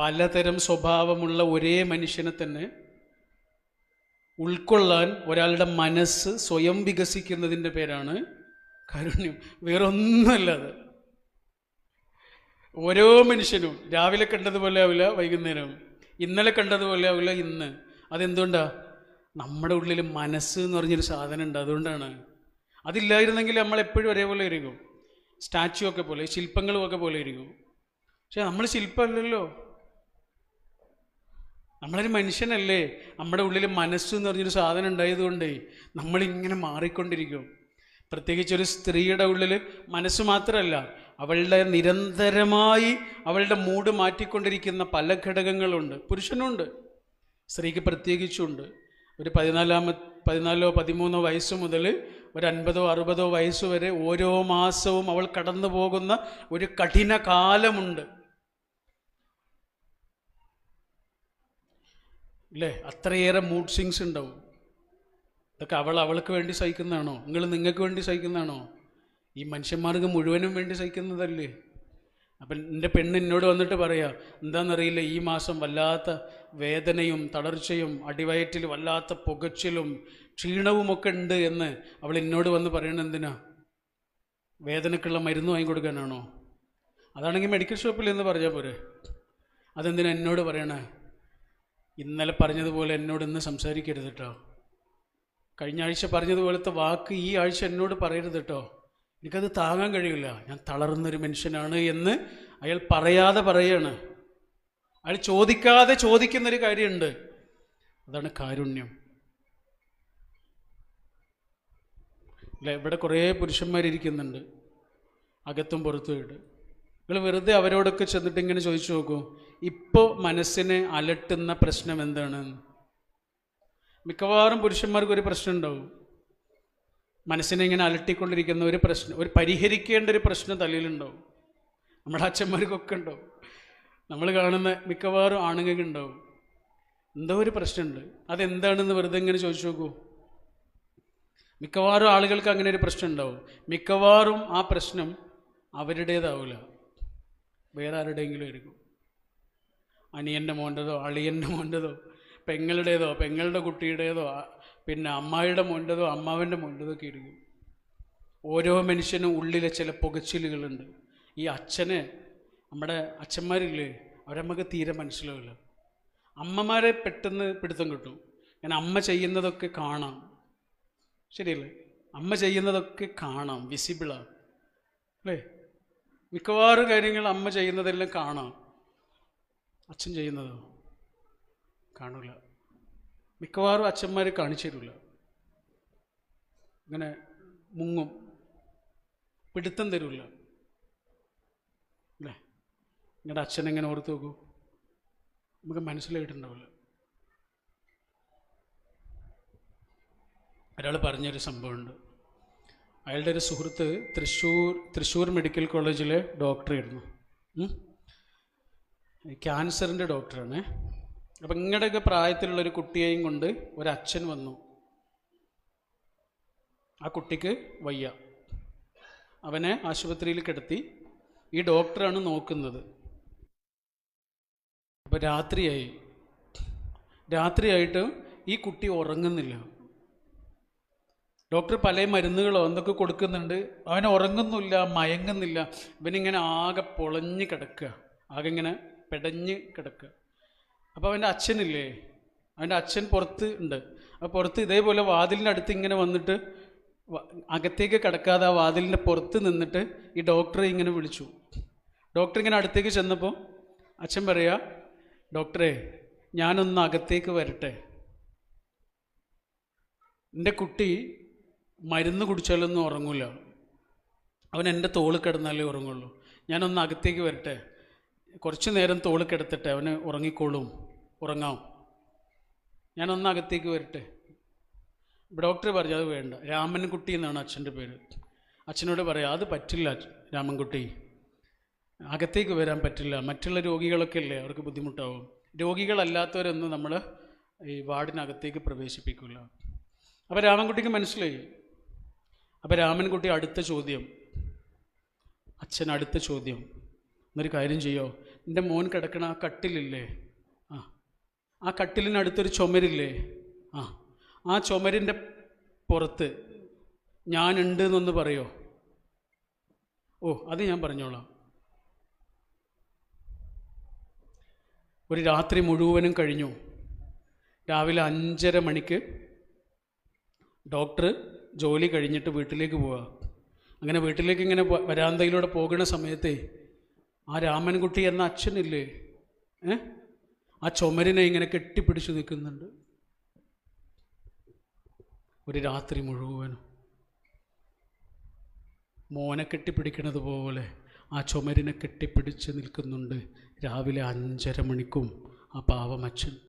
പലതരം സ്വഭാവമുള്ള ഒരേ മനുഷ്യനെ തന്നെ ഉൾക്കൊള്ളാൻ ഒരാളുടെ മനസ്സ് സ്വയം വികസിക്കുന്നതിന്റെ പേരാണ് കാരുണ്യം. വേറൊന്നുമല്ല അത്. ഓരോ മനുഷ്യനും രാവിലെ കണ്ടതുപോലെ ആവില്ല വൈകുന്നേരം ഇന്നലെ കണ്ടതുപോലെ ആവില്ല ഇന്ന്. അതെന്തുകൊണ്ടാ? നമ്മുടെ ഉള്ളിൽ മനസ്സ് എന്ന് പറഞ്ഞൊരു സാധനം ഉണ്ട് അതുകൊണ്ടാണ്. അതില്ലായിരുന്നെങ്കിൽ നമ്മൾ എപ്പോഴും ഒരേപോലെ ഇരിക്കും. സ്റ്റാച്ചു ഒക്കെ പോലെ ശില്പങ്ങളും ഒക്കെ പോലെ ഇരിക്കും. പക്ഷെ നമ്മൾ ശില്പമല്ലല്ലോ. നമ്മളൊരു മനുഷ്യനല്ലേ? നമ്മുടെ ഉള്ളിൽ മനസ്സ് എന്ന് പറഞ്ഞൊരു സാധനം ഉണ്ടായതുകൊണ്ട് നമ്മളിങ്ങനെ മാറിക്കൊണ്ടിരിക്കും. പ്രത്യേകിച്ച് ഒരു സ്ത്രീയുടെ ഉള്ളിൽ മനസ്സ് മാത്രമല്ല അവളുടെ നിരന്തരമായി അവളുടെ മൂഡ് മാറ്റിക്കൊണ്ടിരിക്കുന്ന പല ഘടകങ്ങളുണ്ട്. പുരുഷനുണ്ട് സ്ത്രീക്ക് പ്രത്യേകിച്ചുണ്ട്. ഒരു പതിനാലാമ പതിനാലോ പതിമൂന്നോ വയസ്സ് മുതൽ ഒരു അൻപതോ അറുപതോ വയസ്സ് വരെ ഓരോ മാസവും അവൾ കടന്നു പോകുന്ന ഒരു കഠിന കാലമുണ്ട് ഇല്ലേ അത്രയേറെ മൂഡ് സ്വിങ്സ് ഉണ്ടാവും. ഇതൊക്കെ അവൾ അവൾക്ക് വേണ്ടി സഹിക്കുന്നതാണോ? നിങ്ങൾ നിങ്ങൾക്ക് വേണ്ടി സഹിക്കുന്നതാണോ? ഈ മനുഷ്യന്മാർക്ക് മുഴുവനും വേണ്ടി സഹിക്കുന്നതല്ലേ? അപ്പം എന്റെ പെണ്ണ് എന്നോട് വന്നിട്ട് പറയാം എന്താണെന്നറിയില്ല ഈ മാസം വല്ലാത്ത വേദനയും തളർച്ചയും അടിവയറ്റിൽ വല്ലാത്ത പുകച്ചിലും ക്ഷീണവുമൊക്കെ ഉണ്ട് എന്ന് അവൾ എന്നോട് വന്ന് പറയണത് എന്തിനാ? വേദനക്കുള്ള മരുന്ന് വാങ്ങിക്കൊടുക്കാനാണോ അതാണെങ്കിൽ മെഡിക്കൽ ഷോപ്പിൽ എന്ന് പറഞ്ഞാൽ പോരെ. അതെന്തിനാ എന്നോട് പറയണേ? ഇന്നലെ പറഞ്ഞതുപോലെ എന്നോട് ഇന്ന് സംസാരിക്കരുത് കേട്ടോ കഴിഞ്ഞ ആഴ്ച പറഞ്ഞതുപോലത്തെ വാക്ക് ഈ ആഴ്ച എന്നോട് പറയരുത് കേട്ടോ എനിക്കത് താങ്ങാൻ കഴിയില്ല. ഞാൻ തളർന്നൊരു മനുഷ്യനാണ് എന്ന് അയാൾ പറയാതെ പറയാണ്. അയാൾ ചോദിക്കാതെ ചോദിക്കുന്നൊരു കാര്യമുണ്ട്. അതാണ് കാരുണ്യം. അല്ല? ഇവിടെ കുറേ പുരുഷന്മാരിയ്ക്കുന്നുണ്ട് അകത്തും പുറത്തുമായിട്ട് നിങ്ങൾ വെറുതെ അവരോടൊക്കെ ചെന്നിട്ട് ഇങ്ങനെ ചോദിച്ചു നോക്കൂ. ഇപ്പോൾ മനസ്സിനെ അലട്ടുന്ന പ്രശ്നം എന്താണ്? മിക്കവാറും പുരുഷന്മാർക്ക് ഒരു പ്രശ്നം ഉണ്ടാവും. മനസ്സിനെ ഇങ്ങനെ അലട്ടിക്കൊണ്ടിരിക്കുന്ന ഒരു പ്രശ്നം ഒരു പരിഹരിക്കേണ്ട ഒരു പ്രശ്നം തലയിലുണ്ടാവും. നമ്മുടെ അച്ഛന്മാർക്കൊക്കെ ഉണ്ടാവും. നമ്മൾ കാണുന്ന മിക്കവാറും ആണുങ്ങൾക്ക് ഉണ്ടാവും. എന്തോ ഒരു പ്രശ്നമുണ്ട്. അതെന്താണെന്ന് വെറുതെ ഇങ്ങനെ ചോദിച്ചു നോക്കൂ. മിക്കവാറും ആളുകൾക്ക് അങ്ങനെ ഒരു പ്രശ്നം ഉണ്ടാവും. മിക്കവാറും ആ പ്രശ്നം അവരുടേതാവില്ല വേറെ ആരുടെയെങ്കിലും ആയിരിക്കും. അനിയന്റെ മോന്റെതോ അളിയന്റെ മോന്റെതോ പെങ്ങളുടേതോ പെങ്ങളുടെ കുട്ടിയുടേതോ പിന്നെ അമ്മായിയുടെ മോന്റെതോ അമ്മാവന്റെ മോന്റെതോ ഒക്കെ ഇരിക്കും ഓരോ മനുഷ്യനും ഉള്ളിലെ ചില പുകച്ചിലുകളുണ്ട്. ഈ അച്ഛനെ നമ്മുടെ അച്ഛന്മാരില്ലേ അവരെ നമുക്ക് തീരെ മനസ്സിലാവില്ല. അമ്മമാരെ പെട്ടെന്ന് പിടുത്തം കിട്ടും. ഞാൻ അമ്മ ചെയ്യുന്നതൊക്കെ കാണാം. ശരിയല്ലേ? അമ്മ ചെയ്യുന്നതൊക്കെ കാണാം വിസിബിളാണ് അല്ലേ? മിക്കവാറും കാര്യങ്ങൾ അമ്മ ചെയ്യുന്നതെല്ലാം കാണാം. അച്ഛൻ ചെയ്യുന്നതോ കാണൂല. മിക്കവാറും അച്ഛന്മാർ കാണിച്ചു തരില്ല ഇങ്ങനെ മുങ്ങും. പിടുത്തം തരില്ല അല്ലേ? നിങ്ങളുടെ അച്ഛൻ എങ്ങനെ ഓർത്ത് നോക്കൂ? നമുക്ക് മനസ്സിലായിട്ടുണ്ടാവില്ല ഒരാൾ പറഞ്ഞൊരു സംഭവമുണ്ട്. അയാളുടെ ഒരു സുഹൃത്ത് തൃശ്ശൂർ തൃശ്ശൂർ മെഡിക്കൽ കോളേജിലെ ഡോക്ടറായിരുന്നു. ക്യാൻസറിന്റെ ഡോക്ടറാണ് അപ്പം ഇങ്ങടെയൊക്കെ പ്രായത്തിലുള്ള ഒരു കുട്ടിയെയും കൊണ്ട് ഒരച്ഛൻ വന്നു. ആ കുട്ടിക്ക് വയ്യ. അവനെ ആശുപത്രിയിൽ കിടത്തി. ഈ ഡോക്ടറാണ് നോക്കുന്നത്. അപ്പോൾ രാത്രിയായി. രാത്രിയായിട്ട് ഈ കുട്ടി ഉറങ്ങുന്നില്ല. ഡോക്ടർ പല മരുന്നുകളോ എന്തൊക്കെ കൊടുക്കുന്നുണ്ട്? അവൻ ഉറങ്ങുന്നില്ല മയങ്ങുന്നില്ല. ഇവനിങ്ങനെ ആകെ പൊളഞ്ഞ് കിടക്കുക. ആകെ ഇങ്ങനെ പെടഞ്ഞ് കിടക്കുക. അപ്പോൾ അവന്റെ അച്ഛനില്ലേ? അവന്റെ അച്ഛൻ പുറത്ത് ഉണ്ട്. അപ്പോൾ പുറത്ത് ഇതേപോലെ വാതിലിന്റെ അടുത്ത് ഇങ്ങനെ വന്നിട്ട് അകത്തേക്ക് കിടക്കാതെ ആ വാതിലിന്റെ പുറത്ത് നിന്നിട്ട് ഈ ഡോക്ടറെ ഇങ്ങനെ വിളിച്ചു. ഡോക്ടർ ഇങ്ങനെ അടുത്തേക്ക് ചെന്നപ്പോൾ അച്ഛൻ പറയുക ഡോക്ടറെ ഞാനൊന്ന് അകത്തേക്ക് വരട്ടെ. എന്റെ കുട്ടി മരുന്ന് കുടിച്ചാലൊന്നും ഉറങ്ങൂല. അവൻ എന്റെ തോൾ കിടന്നാലേ ഉറങ്ങുള്ളൂ. ഞാനൊന്ന് അകത്തേക്ക് വരട്ടെ. കുറച്ച് നേരം തോൾ കിടത്തട്ടെ അവന് ഉറങ്ങിക്കോളും. ഉറങ്ങാം. ഞാനൊന്ന് അകത്തേക്ക് വരട്ടെ. ഡോക്ടർ പറഞ്ഞു അത് വേണ്ട. രാമൻകുട്ടി എന്നാണ് അച്ഛന്റെ പേര്. അച്ഛനോട് പറയാം അത് പറ്റില്ല രാമൻകുട്ടി. അകത്തേക്ക് വരാൻ പറ്റില്ല. മറ്റുള്ള രോഗികളൊക്കെ അല്ലേ അവർക്ക് ബുദ്ധിമുട്ടാവും. രോഗികളല്ലാത്തവരൊന്നും നമ്മൾ ഈ വാർഡിനകത്തേക്ക് പ്രവേശിപ്പിക്കില്ല അപ്പോൾ രാമൻകുട്ടിക്ക് മനസ്സിലായി. അപ്പോൾ രാമൻകുട്ടി അടുത്ത ചോദ്യം. അച്ഛൻ അടുത്ത ചോദ്യം. എന്നൊരു കാര്യം ചെയ്യോ? എന്റെ മോൻ കിടക്കണ ആ കട്ടിലില്ലേ? ആ. ആ കട്ടിലിനടുത്തൊരു ചുമരില്ലേ? ആ. ആ ചുമരിന്റെ പുറത്ത് ഞാനുണ്ട് എന്നൊന്ന് പറയോ? ഓ അത് ഞാൻ പറഞ്ഞോളാം. ഒരു രാത്രി മുഴുവനും കഴിഞ്ഞു. രാവിലെ അഞ്ചര മണിക്ക് ഡോക്ടർ ജോലി കഴിഞ്ഞിട്ട് വീട്ടിലേക്ക് പോവുക. അങ്ങനെ വീട്ടിലേക്ക് ഇങ്ങനെ വരാന്തയിലൂടെ പോകുന്ന സമയത്തെ ആ രാമൻകുട്ടി എന്ന അച്ഛനില്ലേ ഏ? ആ ചുമരിനെ ഇങ്ങനെ കെട്ടിപ്പിടിച്ച് നിൽക്കുന്നുണ്ട്. ഒരു രാത്രി മുഴുവനും മോനെ കെട്ടിപ്പിടിക്കണത് പോലെ ആ ചുമരിനെ കെട്ടിപ്പിടിച്ച് നിൽക്കുന്നുണ്ട് രാവിലെ അഞ്ചര മണിക്കും ആ പാവമച്ഛൻ